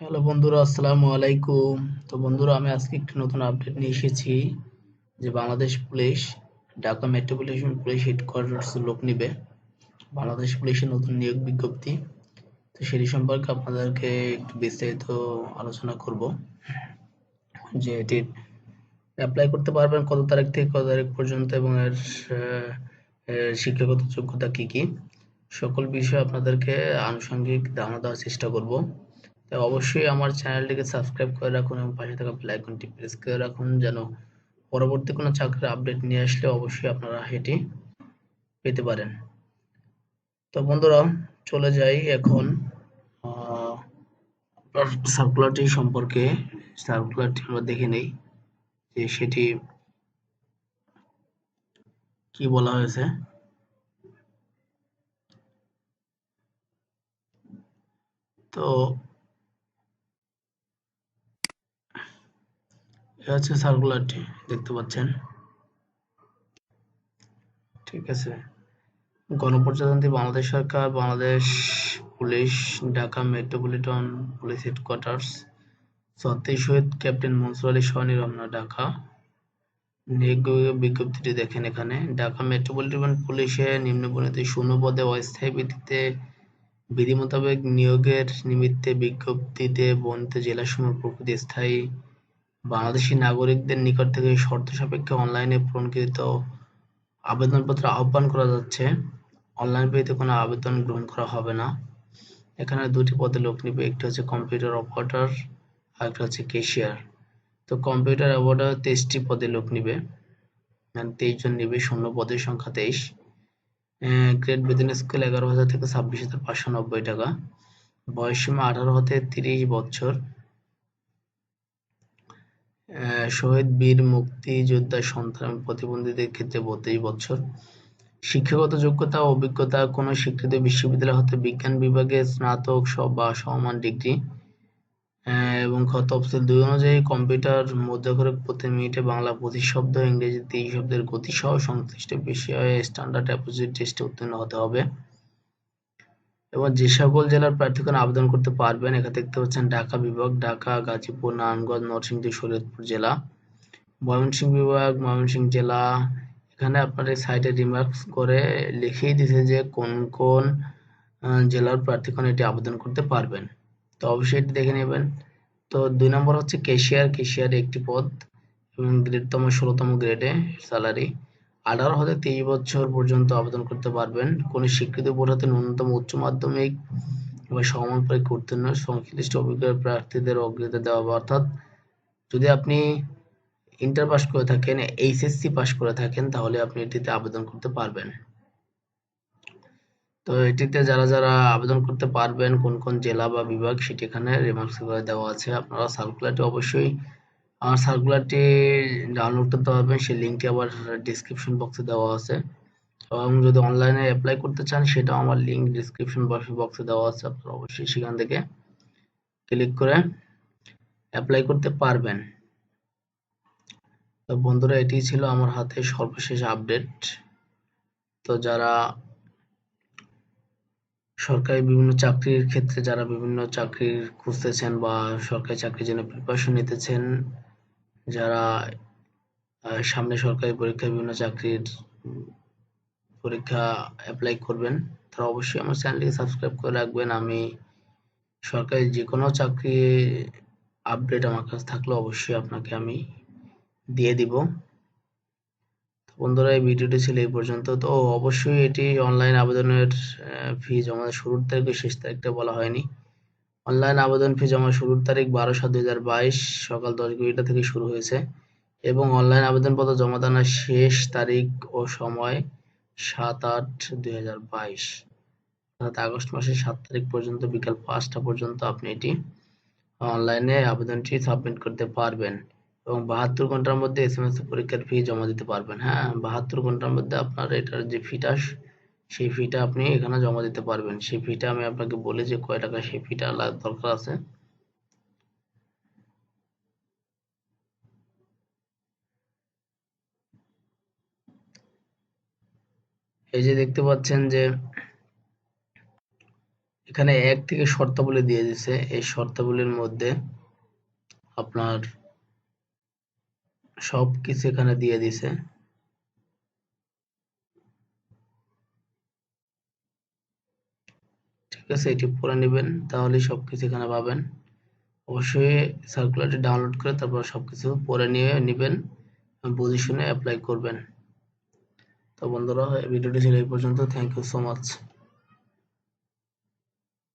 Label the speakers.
Speaker 1: Hello বন্ধুরা, আসসালামু আলাইকুম। তো বন্ধুরা, আমি আজকে একটি নতুন আপডেট নিয়ে এসেছি যে Bangladesh police, Dhaka metropolitan police headquarters লোক নিবে। বাংলাদেশ পুলিশের নতুন নিয়োগ বিজ্ঞপ্তি। তো সেটি সম্পর্কে আপনাদেরকে একটু বিস্তারিত আলোচনা করব। যে এটির অ্যাপ্লাই করতে পারবেন কত তারিখ থেকে কত তারিখ পর্যন্ত এবং এর শিক্ষাগত যোগ্যতা কি কি? সকল বিষয়ে আপনাদেরকে আনুষঙ্গিক ধারণা দেওয়ার চেষ্টা করব। তো অবশ্যই আমার চ্যানেলটিকে সাবস্ক্রাইব করে রাখুন এবং পাশে থাকা আইকনটি প্রেস করে রাখুন যেন পরবর্তী কোনো চাকরির আপডেট নিয়ে আসলে অবশ্যই আপনারা এটি পেতে পারেন। তো বন্ধুরা, চলে যাই এখন সার্কুলারটি সম্পর্কে। সার্কুলারটি আমরা দেখে নেই যে সেটি কি বলা হয়েছে। তো এটা হচ্ছে সার্কুলারটি দেখতে পাচ্ছেন? ঠিক আছে। গণপ্রজাতন্ত্রী বাংলাদেশ সরকার, Bangladesh police, Dhaka metropolitan police headquarters সত্যি শহীদ ক্যাপ্টেন মনসুর আলী রমনা ঢাকা। বিজ্ঞপ্তিটি দেখেন এখানে। ঢাকা মেট্রোপলিটন পুলিশে নিম্নবর্ণিত শূন্য পদে অস্থায়ী ভিত্তিতে বিধি মোতাবেক নিয়োগের নিমিত্তে বিজ্ঞপ্তিতে বর্ণিত জেলাসমূহ প্রকৃতি স্থায়ী বাংলাদেশী নাগরিকদের নিকট থেকে শর্ত সাপেক্ষে অনলাইনে পূরণকৃত আবেদনপত্র আহ্বান করা যাচ্ছে। অনলাইন পেতে কোনো আবেদন গ্রহণ করা হবে না। এখানে দুটি পদে লোক নিবে, একটি হচ্ছে কম্পিউটার অপারেটর আর একটা হচ্ছে ক্যাশিয়ার তো কম্পিউটার অপারেটর তেইশটি পদে লোক নিবে। তেইশ জন নিবে, শূন্য পদের সংখ্যা তেইশ। গ্রেড বেতন স্কেল এগারো হাজার থেকে ছাব্বিশ হাজার পাঁচশো নব্বই টাকা। বয়স সীমা আঠারো হতে তিরিশ বছর। শহীদ বীর মুক্তিযোদ্ধা সন্তান প্রতিবন্ধীদের ক্ষেত্রে বত্রিশ বছর। শিক্ষাগত যোগ্যতা ও অভিজ্ঞতা, কোনো স্বীকৃত বিশ্ববিদ্যালয় হতে বিজ্ঞান বিভাগে স্নাতক বা সমমান ডিগ্রি। এবং খ তফসিল দুই অনুযায়ী কম্পিউটার মুদ্রাক্ষরে প্রতি মিনিটে বাংলা পঁচিশ শব্দ, ইংরেজি তেইশ শব্দের গতি সহ সংশ্লিষ্ট বিষয়ে স্ট্যান্ডার্ড অ্যাপোজিট টেস্টে উত্তীর্ণ হতে হবে। এবং যে সকল জেলার প্রার্থীগণ আবেদন করতে পারবেন, এখানে দেখতে পাচ্ছেন ঢাকা বিভাগ, ঢাকা, গাজীপুর, নারায়ণগঞ্জ, নরসিংদী শরীয়তপুর জেলা, ময়মনসিংহ বিভাগ, ময়মনসিংহ জেলা। এখানে আপনার এই সাইটে রিমার্কস করে লিখেই দিছে যে কোন কোন জেলার প্রার্থীগণ এটি আবেদন করতে পারবেন। তো অবশ্যই এটি দেখে নেবেন। তো দুই নম্বর হচ্ছে কেশিয়ার। কেশিয়ার একটি পদ এবং গ্রেডতম, ষোলোতম গ্রেডে স্যালারি। আঠারো হতে তেইশ বছর পর্যন্ত আবেদন করতে পারবেন। কোন স্বীকৃত বোর্ড হতে ন্যূনতম উচ্চ মাধ্যমিক বা সমান পরীক্ষা উত্তীর্ণ সংশ্লিষ্ট অভিজ্ঞ প্রার্থীদের অগ্রাধিকার দেওয়া হবে। অর্থাৎ যদি আপনি ইন্টার পাস করে থাকেন, এইচএসসি পাস করে থাকেন, তাহলে আপনি এটিতে আবেদন করতে পারবেন। তো এটিতে যারা যারা আবেদন করতে পারবেন, কোন কোন জেলা বা বিভাগ, সেটি এখানে রিমার্কস করে দেওয়া আছে। আপনারা সার্কুলারটি অবশ্যই আমার সার্কুলারটি ডাউনলোড করতে পারবেন সেই লিঙ্কটি আবার ডিসক্রিপশন বক্সে দেওয়া আছে। এবং যদি অনলাইনে অ্যাপ্লাই করতে চান, সেটাও আমার লিঙ্ক ডিসক্রিপশন বক্সে দেওয়া আছে, আপনারা অবশ্যই সেখান থেকে ক্লিক করে অ্যাপ্লাই করতে পারবেন। তো বন্ধুরা এটি ছিল আমার হাতে সর্বশেষ আপডেট তো যারা সরকারি বিভিন্ন চাকরির ক্ষেত্রে, যারা বিভিন্ন চাকরির খুঁজতেছেন বা সরকারি চাকরির জন্য প্রিপারেশন নিতেছেন যারা সামনে সরকারি পরীক্ষায় বিভিন্ন চাকরির পরীক্ষা অ্যাপ্লাই করবেন, তারা অবশ্যই আমার চ্যানেলটিকে সাবস্ক্রাইব করে রাখবেন। আমি সরকারি যে কোনো চাকরি আপডেট আমার কাছে থাকলে অবশ্যই আপনাকে আমি দিয়ে দিব। বন্ধুরা, এই ভিডিওটি ছিল এই পর্যন্ত। তো অবশ্যই এটি অনলাইন আবেদনের ফি জমা শুরুর তারিখ শেষ তারিখটা বলা হয়নি। অনলাইন আবেদন ফি জমা শুরুর তারিখ বারো সাত দুই হাজার বাইশ, সকাল দশ ঘটিটা থেকে শুরু হয়েছে। এবং অনলাইন আবেদনপত্র জমা দানের শেষ তারিখ ও সময় সাত আট দুই হাজার বাইশ। অর্থাৎ আগস্ট মাসের সাত তারিখ পর্যন্ত, বিকাল পাঁচটা পর্যন্ত আপনি এটি অনলাইনে আবেদনটি সাবমিট করতে পারবেন এবং বাহাত্তর ঘণ্টার মধ্যে এস এম এস পরীক্ষার ফি জমা দিতে পারবেন। হ্যাঁ বাহাত্তর ঘণ্টার মধ্যে আপনার এটার যে ফিটা সেই ফিটা আপনি এখানে জমা দিতে পারবেন। সেই ফিটা আমি আপনাকে বলি যে কয় টাকা সেই ফিটা দরকার আছে। এই যে দেখতে পাচ্ছেন যে এখানে এক থেকে শর্তাবলী দিয়ে দিছে। এই শর্তাবলীর মধ্যে আপনার সব কিছু এখানে দিয়ে দিছে। ঠিক আছে এটি পরে নেবেন তাহলে সবকিছু এখানে পাবেন। অবশ্যই সার্কুলারটি ডাউনলোড করে তারপর সবকিছু পরে নিয়ে নেবেন বুঝে শুনে অ্যাপ্লাই করবেন। তো বন্ধুরা ভিডিওটি ছিল এই পর্যন্ত। Thank you so much